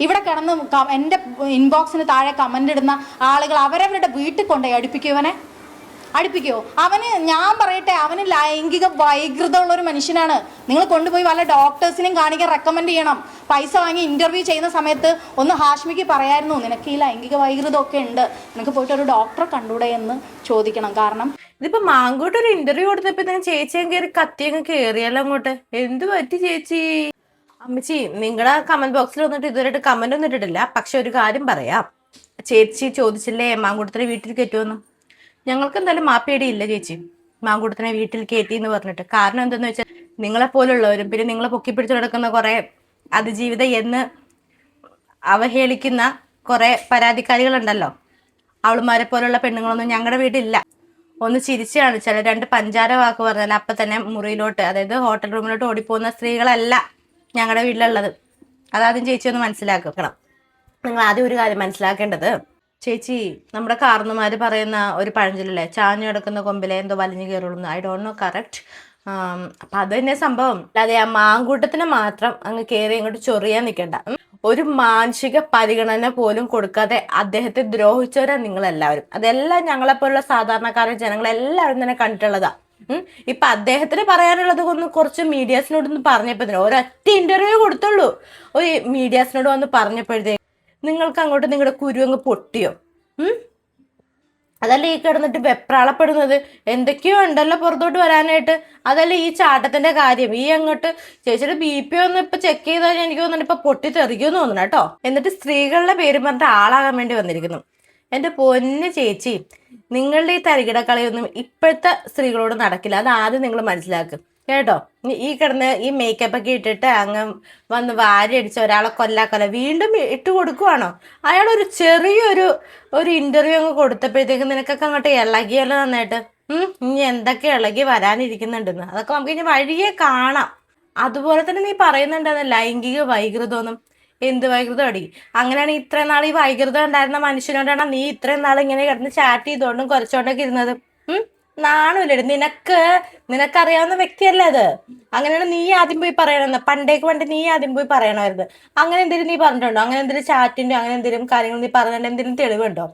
ഇവിടെ കിടന്ന് എന്റെ ഇൻബോക്സിന് താഴെ കമന്റ് ഇടുന്ന ആളുകൾ അവരവരുടെ വീട്ടിൽ കൊണ്ടുപോയി അടുപ്പിക്കുവനെ അടുപ്പിക്കോ? അവന് ഞാൻ പറയട്ടെ അവന് ലൈംഗിക വൈകൃതമുള്ള ഒരു മനുഷ്യനാണ്. നിങ്ങൾ കൊണ്ടുപോയി വല്ല ഡോക്ടേഴ്സിനെയും കാണിക്കാൻ റെക്കമെൻഡ് ചെയ്യണം. പൈസ വാങ്ങി ഇന്റർവ്യൂ ചെയ്യുന്ന സമയത്ത് ഒന്ന് ഹാഷ്മിക്ക് പറയായിരുന്നു നിനക്ക് ഈ ലൈംഗിക വൈകൃതം ഒക്കെ ഉണ്ട്. നിനക്ക് പോയിട്ട് ഒരു ഡോക്ടറെ കണ്ടൂടെ എന്ന് ചോദിക്കണം. കാരണം ഇതിപ്പോ മാങ്കോട്ട് ഒരു ഇന്റർവ്യൂ കൊടുത്തപ്പോ ചേച്ചിയും കത്തിയങ്ങ് കയറിയല്ലോ അങ്ങോട്ട്. എന്ത് പറ്റി ചേച്ചി? അമ്മച്ചി നിങ്ങളുടെ കമന്റ് ബോക്സിൽ വന്നിട്ട് ഇതുവരെയായിട്ട് കമന്റ് ഒന്നും ഇട്ടിട്ടില്ല. പക്ഷെ ഒരു കാര്യം പറയാം. ചേച്ചി ചോദിച്ചില്ലേ മാങ്കൂട്ടത്തിനെ വീട്ടിൽ കയറ്റുമെന്ന് ഞങ്ങൾക്ക് എന്തായാലും മാപ്പേടിയില്ല ചേച്ചി. മാങ്കൂട്ടത്തിനെ വീട്ടിൽ കയറ്റി എന്ന് പറഞ്ഞിട്ട്. കാരണം എന്തെന്ന് വെച്ചാൽ നിങ്ങളെ പോലുള്ളവരും പിന്നെ നിങ്ങളെ പൊക്കിപ്പിടിച്ച് കിടക്കുന്ന കുറെ അതിജീവിത എന്ന് അവഹേളിക്കുന്ന കുറെ പരാതിക്കാരികളുണ്ടല്ലോ. അവളുമാരെ പോലുള്ള പെണ്ണുങ്ങളൊന്നും ഞങ്ങളുടെ വീട്ടിലില്ല. ഒന്ന് ചിരിച്ചു കാണിച്ചാൽ രണ്ട് പഞ്ചാര വാക്ക് പറഞ്ഞാൽ അപ്പൊ തന്നെ മുറിയിലോട്ട് അതായത് ഹോട്ടൽ റൂമിലോട്ട് ഓടിപ്പോകുന്ന സ്ത്രീകളല്ല. ഞങ്ങളുടെ വീട്ടിലുള്ളത്. അതാദ്യം ചേച്ചി ഒന്ന് മനസ്സിലാക്കണം. നിങ്ങൾ ആദ്യം ഒരു കാര്യം മനസ്സിലാക്കേണ്ടത് ചേച്ചി നമ്മുടെ കാർന്നുമാർ പറയുന്ന ഒരു പഴഞ്ചൊല്ലേ ചാഞ്ഞു കിടക്കുന്ന കൊമ്പിലെ എന്തോ വലിഞ്ഞു കയറുള്ളൂ ഐ ഡോണ്ട് നോ കറക്റ്റ് അപ്പൊ അത് തന്നെ സംഭവം. അല്ലാതെ ആ മാങ്കൂട്ടത്തിന് മാത്രം അങ്ങ് കയറി അങ്ങോട്ട് ചൊറിയാൻ നിൽക്കണ്ട ഒരു മാനസിക പരിഗണന പോലും കൊടുക്കാതെ അദ്ദേഹത്തെ ദ്രോഹിച്ചവരാണ് നിങ്ങളെല്ലാവരും. അതെല്ലാം ഞങ്ങളെപ്പോലുള്ള സാധാരണക്കാരും ജനങ്ങളെല്ലാവരും തന്നെ കണ്ടിട്ടുള്ളതാ. ഉം. ഇപ്പൊ അദ്ദേഹത്തിന് പറയാനുള്ളത് ഒന്ന് കുറച്ച് മീഡിയാസിനോട് ഒന്ന് പറഞ്ഞപ്പോ ഒരൊറ്റ ഇന്റർവ്യൂ കൊടുത്തുള്ളൂ. ഒരു മീഡിയാസിനോട് വന്ന് പറഞ്ഞപ്പോഴത്തേക്ക് നിങ്ങൾക്ക് അങ്ങോട്ട് നിങ്ങളുടെ കുരു അങ്ങ് പൊട്ടിയോ? അതല്ല ഈ കിടന്നിട്ട് വെപ്രാളപ്പെടുന്നത്? എന്തൊക്കെയോ ഉണ്ടല്ലോ പുറത്തോട്ട് വരാനായിട്ട്. അതല്ല ഈ ചാട്ടത്തിന്റെ കാര്യം. ഈ അങ്ങോട്ട് ചേച്ചിയുടെ ബി പി ഒന്ന് ഇപ്പൊ ചെക്ക് ചെയ്താൽ എനിക്ക് തോന്നുന്നുണ്ട് ഇപ്പൊ പൊട്ടി തെറിക്കുമെന്ന് തോന്നുന്നു കേട്ടോ. എന്നിട്ട് സ്ത്രീകളുടെ പേര് പറഞ്ഞിട്ട് ആളാകാൻ വേണ്ടി വന്നിരിക്കുന്നു. എന്റെ പൊന്ന് ചേച്ചി നിങ്ങളുടെ ഈ തരികിട കളിയൊന്നും ഇപ്പോഴത്തെ സ്ത്രീകളോട് നടക്കില്ല. അത് ആദ്യം നിങ്ങൾ മനസ്സിലാക്കും. കേട്ടോ? ഈ- കിടന്ന് ഈ മേക്കപ്പ് ഒക്കെ ഇട്ടിട്ട് അങ്ങ് വന്ന് വാരി അടിച്ച് ഒരാളെ കൊല്ലാ വീണ്ടും ഇട്ട് കൊടുക്കുവാണോ? അയാൾ ഒരു ചെറിയൊരു ഒരു ഇന്റർവ്യൂ അങ്ങ് കൊടുത്തപ്പോഴത്തേക്ക് നിനക്കൊക്കെ അങ്ങോട്ട് ഇളകിയല്ലോ നന്നായിട്ട്. ഇനി എന്തൊക്കെ ഇളകി വരാനിരിക്കുന്നുണ്ടെന്ന്. അതൊക്കെ നമുക്ക് ഇനി വഴിയെ കാണാം. അതുപോലെ തന്നെ നീ പറയുന്നുണ്ടെന്ന് ലൈംഗിക വൈകൃതമൊന്നും എന്ത് വൈകൃതം അടി? അങ്ങനെയാണ് ഇത്രയും നാൾ ഈ വൈകൃതം ഉണ്ടായിരുന്ന മനുഷ്യനോടാണ് നീ ഇത്രയും നാൾ ഇങ്ങനെ കിടന്ന് ചാറ്റ് ചെയ്തോണ്ടും കുറച്ചോണ്ടൊക്കെ ഇരുന്നത്. ഉം? നിനക്ക് നിനക്കറിയാവുന്ന വ്യക്തിയല്ലേ അത്? അങ്ങനെയാണ് നീ ആദ്യം പോയി പറയണമെന്ന് പണ്ടേക്ക് പണ്ട് നീ ആദ്യം പോയി പറയണമായിരുന്നു. അങ്ങനെ എന്തെങ്കിലും നീ പറഞ്ഞിട്ടുണ്ടോ? അങ്ങനെ എന്തെങ്കിലും ചാറ്റിന്റെ അങ്ങനെ എന്തെങ്കിലും കാര്യങ്ങൾ നീ പറഞ്ഞിട്ടുണ്ടെങ്കിൽ എന്തെങ്കിലും തെളിവുണ്ടോ?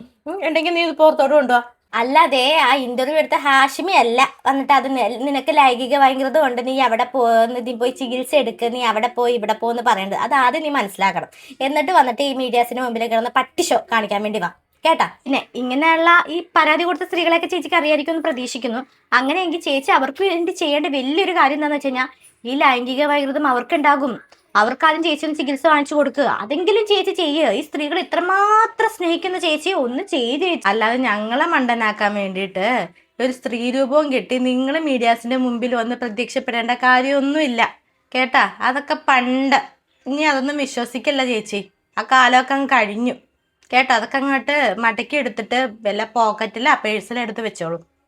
ഉണ്ടെങ്കിൽ നീ ഇത് പുറത്തോട്ട് കൊണ്ടുപോവാ അല്ലാതെ ആ ഇന്റർവ്യൂ എടുത്ത ഹാഷിമി അല്ല. വന്നിട്ട് അത് നിനക്ക് ലൈംഗിക ഭയങ്കരത കൊണ്ട് നീ അവിടെ പോന്ന് നീ പോയി ചികിത്സ എടുക്ക്. നീ അവിടെ പോയി ഇവിടെ പോന്ന് പറയേണ്ടത് അത് ആദ്യം നീ മനസ്സിലാക്കണം. എന്നിട്ട് വന്നിട്ട് ഈ മീഡിയാസിന് മുമ്പിൽ പട്ടി ഷോ കാണിക്കാൻ വേണ്ടി വാ. കേട്ടാ? പിന്നെ ഇങ്ങനെയുള്ള ഈ പരാതി കൊടുത്ത സ്ത്രീകളെയൊക്കെ ചേച്ചിക്ക് അറിയായിരിക്കും എന്ന് പ്രതീക്ഷിക്കുന്നു. അങ്ങനെയെങ്കിൽ ചേച്ചി അവർക്ക് വേണ്ടി ചെയ്യേണ്ട വലിയൊരു കാര്യം എന്താണെന്ന് വെച്ച് കഴിഞ്ഞാൽ ഈ ലൈംഗിക വൈകൃതം അവർക്കുണ്ടാകും. അവർക്കാദ്യം ചേച്ചി ഒന്ന് ചികിത്സ വാങ്ങിച്ചു കൊടുക്കുക. അതെങ്കിലും ചേച്ചി ചെയ്യുക ഈ സ്ത്രീകൾ ഇത്രമാത്രം സ്നേഹിക്കുന്ന ചേച്ചി ഒന്ന് ചെയ്ത് അല്ലാതെ ഞങ്ങളെ മണ്ടനാക്കാൻ വേണ്ടിയിട്ട് ഒരു സ്ത്രീ രൂപവും കിട്ടി നിങ്ങൾ മീഡിയാസിന്റെ മുമ്പിൽ വന്ന് പ്രത്യക്ഷപ്പെടേണ്ട കാര്യമൊന്നുമില്ല. കേട്ടാ? അതൊക്കെ പണ്ട്. ഇനി അതൊന്നും വിശ്വസിക്കല്ല ചേച്ചി. ആ കാലമൊക്കെ അങ്ങ് കഴിഞ്ഞു. കേട്ടോ? അതൊക്കെ അങ്ങോട്ട് മടക്കി എടുത്തിട്ട് വല്ല പോക്കറ്റിലോ പേഴ്സിലോ എടുത്ത് വെച്ചോളൂ.